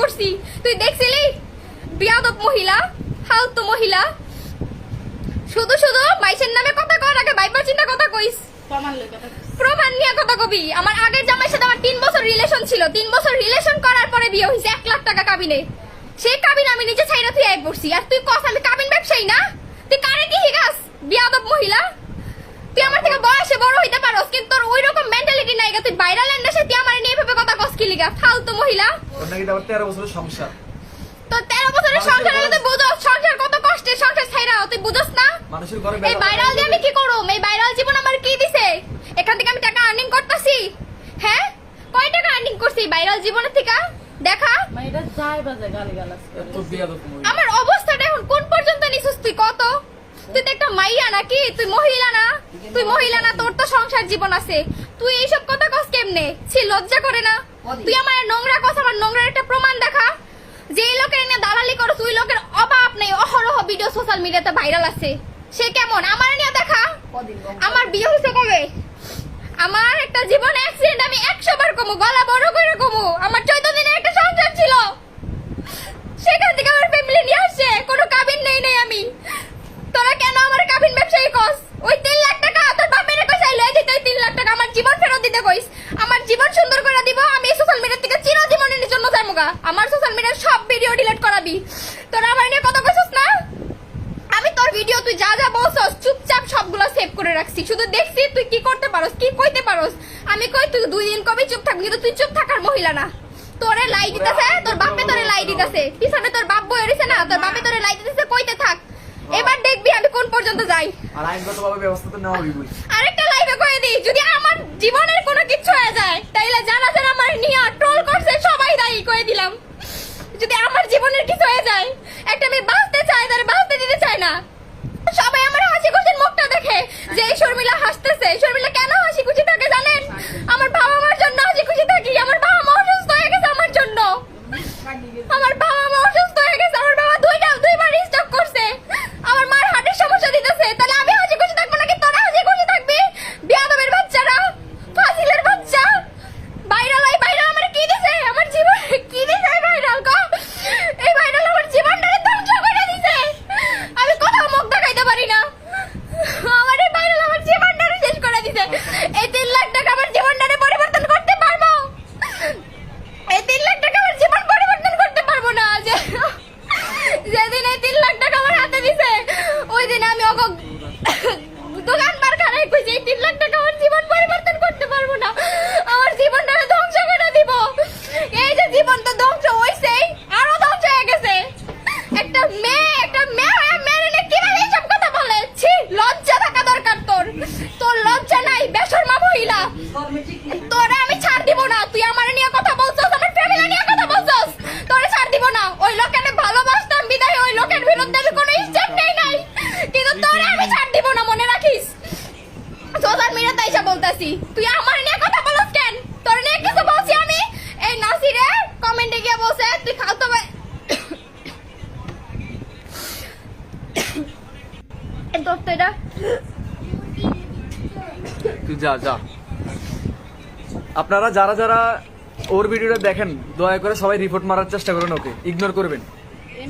করছি। তুই দেখছিলি? বিয়াদব মহিলা ফালতু মহিলা। শুধু শুধু মাইসের নামে কথা কর আগে বাইবার চিন্তা কথা কইস। প্রমাণ লই কথা প্রমাণ নিয়ে কথা কবি। আমার আগের জামাইয়ের সাথে আমার তিন বছর রিলেশন ছিল। তিন বছর রিলেশন করার পরে বিয়ে হয়েছে এক লাখ টাকা কাবিনে। সেই কাবিন আমি নিজে ছাইরা তুই আই পড়ছি। আর তুই কস আমি কাবিন ব্যবসায়ী না? তুই কারে কি হিগাস বিয়াদব মহিলা। তুই আমার থেকে বয়সে বড় হইতে পারোস কিন্তু তোর ওই রকম মেন্টালিটি নাই গা, তুই ভাইরাল এন্ডাসে তুই আমার নিয়ে কি লিগা ফালতু মহিলা। ওর নাকি আবার তেরো বছরের সংসার। তোর তেরো বছরের সংসার তুই বুঝোস সংসার কত কষ্টের সংসার ছাইরা তুই বুঝোস না? মানুষের ঘরে এই ভাইরাল দিয়ে আমি কি করুম? এই ভাইরাল জীবন আমার কি দিছে? এখান থেকে আমি টাকা আর্নিং করতেছি। হ্যাঁ? কয় টাকা আর্নিং করছি ভাইরাল জীবনের থেকে? দেখা। মাইরা যায় বাজে গালি গালাজ করে তো। আমার অবস্থাটা এখন কোন পর্যন্ত নিছিস তুই? কত? তুই তো একটা মাইয়া নাকি? তুই মহিলা না? তুই মহিলা না তোর তো সংসার জীবন আছে। তুই এইসব কথা কস কেমনে? ছি লজ্জা করে না। তুই আমার নোংরা কথা আমার নোংরার একটা প্রমাণ দেখা। যে লোকের এনে দালালি করো তুই লোকের অভাব নেই অহরহ ভিডিও সোশ্যাল মিডিয়াতে ভাইরাল আছে। সে কেমন? আমার নিয়ে দেখা। আমার বিয়ে হয়েছে কবে? আমার একটা জীবন অ্যাক্সিডেন্ট আমি একশো বার কমু গলা বড় করে কমু। আমার চোদ্দ দিনের একটা সংসার ছিল সেখান থেকে আমার ফ্যামিলি নিয়ে আসছে কোনো কাবিন নেই নেই আমি তোরা কেন আমার কাবিন ব্যবসায়ী কস ওই তিন লাখ টাকা তোর বাপের কইস আই লয়ে দিতে ওই তিন লাখ টাকা আমার জীবন ফেরত দিতে কইস আমার জীবন সুন্দর করে দিব আমি সোশ্যাল মিডিয়া থেকে চিরজীবনের জন্য যাইমুগা আমার সোশ্যাল মিডিয়ার সব ভিডিও ডিলিট করাবি তোরা আমার নিয়ে কথা কইছস না আমি তোর ভিডিও তুই যা যা বলছস চুপচাপ সবগুলো সেভ করে রাখছি। শুধু দেখছি তুই কি করতে পারোস কি কইতে পারোস। আমি কই তুই দুই দিন কবে চুপ থাকবি কিন্তু তুই চুপ থাকার মহিলা না। তোরে লাই দিতেছে তোর বাপে তোরে লাই দিতেছে। পিছনে তোর বাপ বই রইছে না তোর বাপে তোরে লাই দিতেছে কইতে থাক। এবার দেখবি আমি কোন পর্যন্ত যাই। আর আইনগত ভাবে ব্যবস্থা তো নেওয়া হইবই আরেকটা লাইভে কয়ে দিই যদি আমার জীবনের কোনো কিছু হয়ে যায় তাইলে যারা যারা আমার নিয়ে ট্রোল করছে সবাই দায়ী করে দিলাম। যদি আমার জীবনের কিছু হয়ে যায় একটা মেয়ে বাঁচতে চায় তার বাঁচতে দিতে চায় না সবাই আমার হাসি খুশির মুখটা দেখে যে এই শর্মিলা হাসতেছে শর্মিলা কেন হাসি খুশি থাকে জানেন আমার বাবা মার জন্য হাসি খুশি থাকি আমার বাবা মা অসুস্থ হয়ে গেছে আমার জন্য আমার বাবা মা অসুস্থ হয়ে গেছে আমার বাবা দুইটা দুইবার স্ট্রোক করছে আমার মার হার্টের সমস্যা দিতেছে তাহলে আমি হাসি খুশি থাকব নাকি তোরা হাসি খুশি থাকবি বিয়াদবের বাচ্চারা ফাজিলের বাচ্চা ভাইরাল এই ভাইরাল আমার কি দিছে আমার জীবন কি দিছে এই ভাইরাল গো এই ভাইরাল আমার জীবনটারে ধ্বংস করে দিছে আমি কোথাও মুখ দেখাইতে পারি না আমার এই ভাইরাল আমার জীবনটারে শেষ করে দিছে এই তিন লাখ টাকা আমার জীবনটারে পরিবর্তন করতে পারব এই তিন লাখ টাকা আমার জীবন পরিবর্তন করতে পারব না যে যেদিন এই তিন লাখ টাকা আমার হাতে দিছে ওই দিন আমি অগ দোকান বার খারাই কইছি এই তিন লাখ টাকা আমার জীবন পরিবর্তন করতে পারব না আমার জীবনটা ধ্বংস করে দিব এই যে জীবন তো ধ্বংস হইছেই আরও ধ্বংস হয়ে গেছে একটা মেয়ে একটা মেয়ে হয়ে মেরে নিয়ে কীভাবে এইসব কথা বলে ছি লজ্জা থাকা দরকার তোর তোর লজ্জা নাই বেশর্মা মহিলা তোরে আমি ছাড় দিব না। তুই আমার নিয়ে কথা বলছস, আমার ফ্যামিলি নিয়ে কথা বলছস। তোরে ছাড় দিব না। ওই লোকের ভালোবাসতাম, বিদায়। ওই লোকের বিরুদ্ধে আমি কোনো স্টেপ নেই নাই। কিন্তু তোরে আমি ছাড় দিব না, মনে রাখিস? সোশ্যাল মিডিয়াতে এসে বলতাছি। তুই আমার নিয়ে কথা বলছ কেন? তোর নিয়ে কিছু বলছি আমি? এই নাসিরে, কমেন্টে গিয়ে বলছে, তুই খালতো তোর তো এটা। তুই যা যা। আপনারা যারা যারা ওর ভিডিওটা দেখেন দয়া করে সবাই রিপোর্ট মারার চেষ্টা করুন ওকে। ইগনোর করবেন।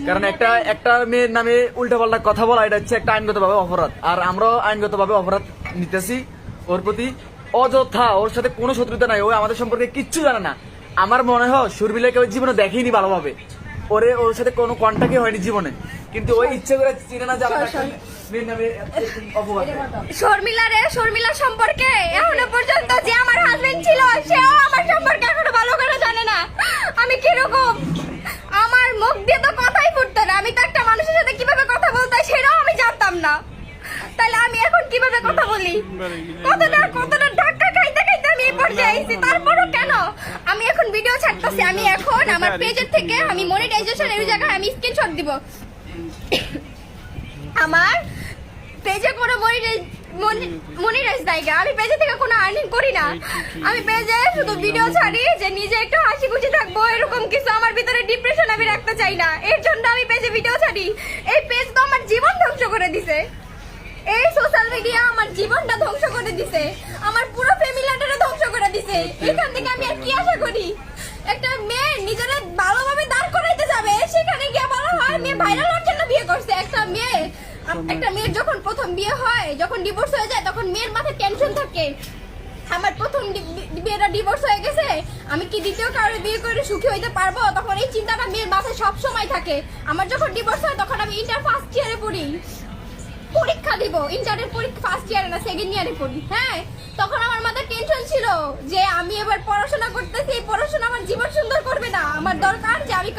কারণ একটা একটা মেয়ের নামে উল্টাপাল্টা কথা বলা এটা হচ্ছে একটা আইনগতভাবে অপরাধ। আর আমরাও আইনগতভাবে অপরাধ নিতেছি। ওর প্রতি অযথা ওর সাথে কোনো শত্রুতা নাই। ও আমাদের সম্পর্কে কিচ্ছু জানে না। আমার মনে হয় সুরবিলাকে কেউ জীবনে দেখেনি ভালোভাবে। ওরে ওর সাথে কোনো কন্ট্যাক্টই হয়নি জীবনে। কিন্তু ওই ইচ্ছে করে চিনে না যারা মেয়ের নামে অপবাদ দেয়। শর্মিলা রে শর্মিলা সম্পর্কে এখনও পর্যন্ত যে আমার হাজবেন্ড ছিল সেও আমার সম্পর্কে এখনও ভালো করে জানে না আমি কীরকম আমার মুখ দিয়ে তো কথাই ফুটতো না আমি তো একটা মানুষের সাথে কীভাবে কথা বলতে হয় সেটাও আমি জানতাম না তাহলে আমি এখন কীভাবে কথা বলি? কতটা কতটা ধাক্কা খাইতে খাইতে আমি এই পর্যায়ে তারপরও কেন? আমি এখন ভিডিও ছাড়তেছি, আমি এখন আমার পেজের থেকে আমি মনিটাইজেশন এর জায়গায় আমি স্ক্রিনশট দিব। আমার পেজে কোনো মনিটাইজ জায়গা আমি পেজে থেকে কোনো আর্নিং করি না। আমি পেজে শুধু ভিডিও ছাড়ি যে নিজে একটু হাসি খুশি থাকব, এরকম কিছু আমার ভিতরে ডিপ্রেশন আমি রাখতে চাই না। এর জন্য আমি পেজে ভিডিও ছাড়ি। এই পেজ তো আমার জীবন ধ্বংস করে দিছে। এই সোশ্যাল মিডিয়া আমার জীবনটা ধ্বংস করে দিছে। আমার পুরো ফ্যামিলিটারে ধ্বংস করে দিছে। এখান থেকে আমি আর কি আশা করি? একটা মেয়ে নিজের ভালোভাবে দাঁড় করাইতে যাবে, সেখানে গিয়ে বলা হয় মেয়ে ভাইরাল হওয়ার জন্য বিয়ে করছে। একটা মেয়ে, একটা মেয়ের যখন প্রথম বিয়ে হয়, যখন ডিভোর্স হয়ে যায়, তখন মেয়ের মাথায় টেনশন থাকে। আমার প্রথম বিয়েটা ডিভোর্স হয়ে গেছে, আমি কি দ্বিতীয় কারোর বিয়ে করে সুখী হইতে পারব? তখন এই চিন্তাটা মেয়ের মাথায় সব সময় থাকে। আমার যখন ডিভোর্স হয়, তখন আমি ইন্টার ফার্স্ট ইয়ারে পড়ি। দিব ইন্টারের পরীক্ষা ফার্স্ট ইয়ারে না সেকেন্ড ইয়ারে পড়ি। হ্যাঁ? তখন আমার মাথায় টেনশন ছিল যে আমি এবার পড়াশোনা করতেছি পড়াশোনা আমার জীবন সুন্দর করবে না। আমার দরকার যে আমি